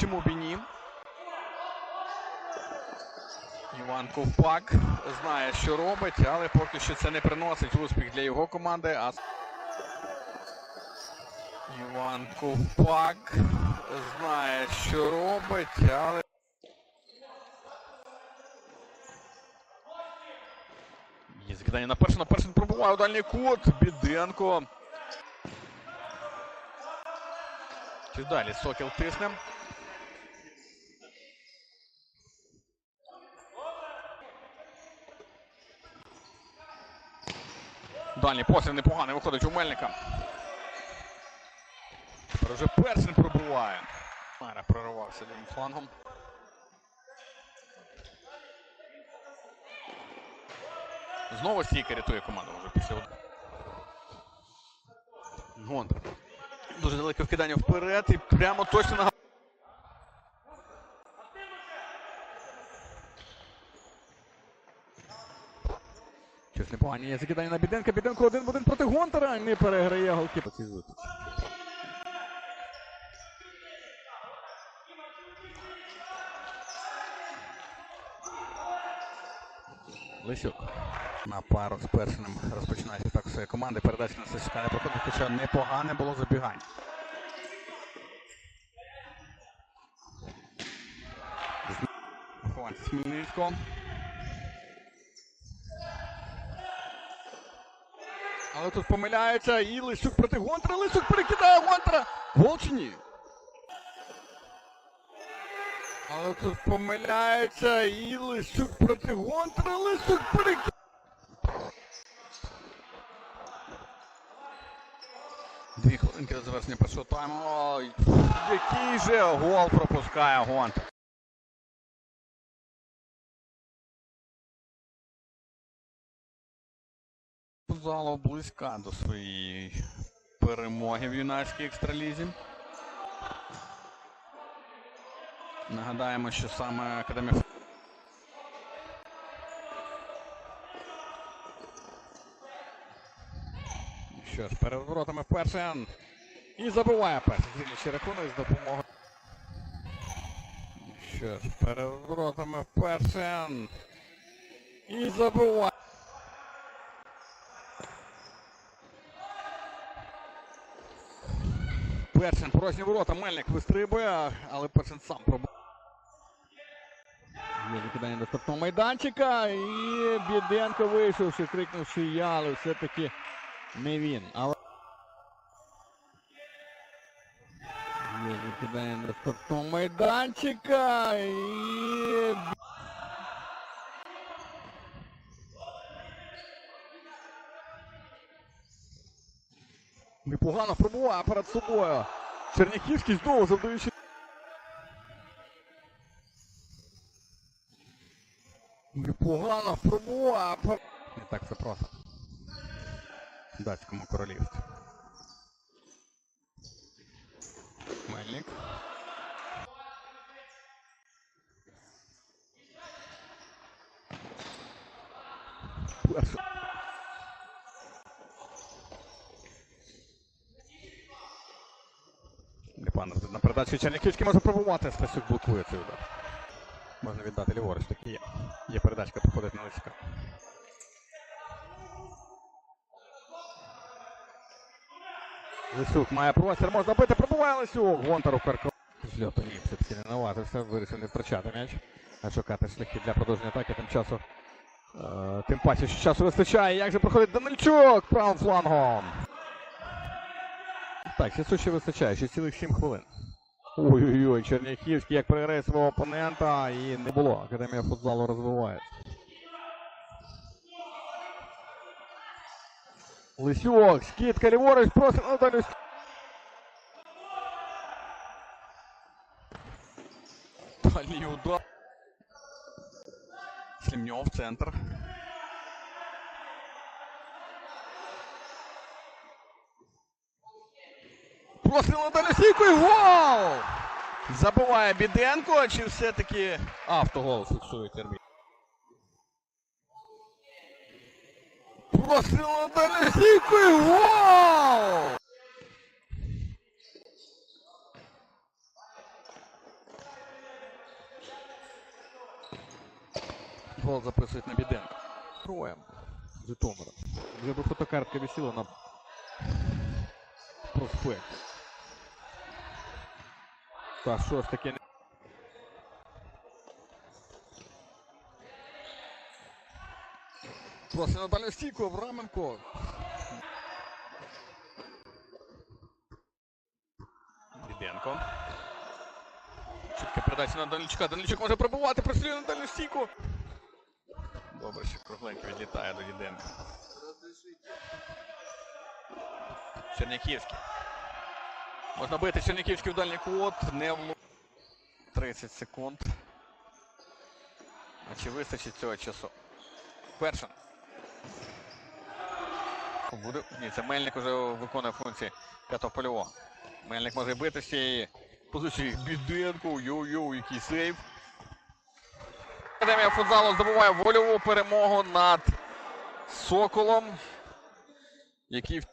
Чому б і ні? Іван Ковпак знає, що робить, але поки що це не приносить успіх для його команди. А... Іван Ковпак знає, що робить, але. Є закидання на перший, на перший пробуває у дальній кут. Біденко. Чи далі Сокіл тисне. Дальній постріл непоганий виходить у Мельника. Тепер вже Персин пробиває. Мара проривався лівим флангом. Знову стійка рятує команду вже після удару. Дуже далеке вкидання вперед і прямо точно на. Щось непогані є закидання на Біденка. Біденко один в один проти Гонтара. Не переграє голки. Лисюк. На пару з першим розпочинається так своєї команди. Передача на Сичка не проходить, хоча непогане було забігання. Хмельницького. Але тут помиляється і Лисюк проти Гонтара. Лисюк перекидає Гонтара. Гол? Але тут помиляється і Лисюк проти Гонтара. Лисюк перекидає. Дві хвилинки до завершення першого тайму. Ой, який же гол пропускає Гонтар. Зало близька до своєї перемоги в юнацькій екстралізі. Нагадаємо, що саме Академія Ф- Що ж, перед воротами Персен. І забиває Персен. Зрівнячий рахунок з допомогою. Що ж, перед воротами Персен. І забиває. Першин порожні ворота. Мельник вистрибує, але Першин сам пробує. Є закидання до стартового майданчика. І Біденко вийшовши, крикнувши я, але все-таки не він. Але... Є закидання до стартового майданчика. І... Непогано пробуває перед собою. Черняхівський знову завдаючи. Непогано пробуває. пер- Не так все просто. В Датському королівстві. Мельник. Перший. На передачі Черняківський може пробувати, Стасюк блокує цей удар. Можна віддати ліворуч, таки є. Є передачка, проходить на Лисюка. Лисюк має простір, можна бити, пробуває Лисюк. Гонтару Карко. Зльоту ні, все-таки не наважився, вирішив не втрачати м'яч, а шукати шляхи для продовження атаки. Тим часу, е, тим паче, що часу вистачає. Як же проходить Данильчук правим флангом. Так, часу ще вистачає, ще цілих 7 хвилин. Ой-ой-ой, Черняхівський як переграє свого опонента і не було. Академія футзалу розвивається. Лисюк, скидка ліворуч, просить Наталю. Дальній удар. Слімньов, центр. Постріл на дальню стійку і гол! Забиває Біденко, чи все-таки автогол фіксує термін? Просило далі стійку і гол! Гол записують на Біденко. Троєм. Житомира. Вже би фотокартка висіла на проспекті. Ж таке не. Просить на дальню стійку Діденко. Чітка передача на Данильчука. Данильчук може пробувати, прострілює на дальню стійку. Добре, що кругленько відлітає до Діденка. Черняківський. Можна бити Черняківський в дальній кут. Не влу... 30 секунд. А чи вистачить цього часу? Першин. Буде? Ні, це Мельник вже виконує функції п'ятого польового. Мельник може бити з цієї позиції Біденко. Йоу-йоу, який сейв. Академія футзалу здобуває вольову перемогу над Соколом, який втрачає.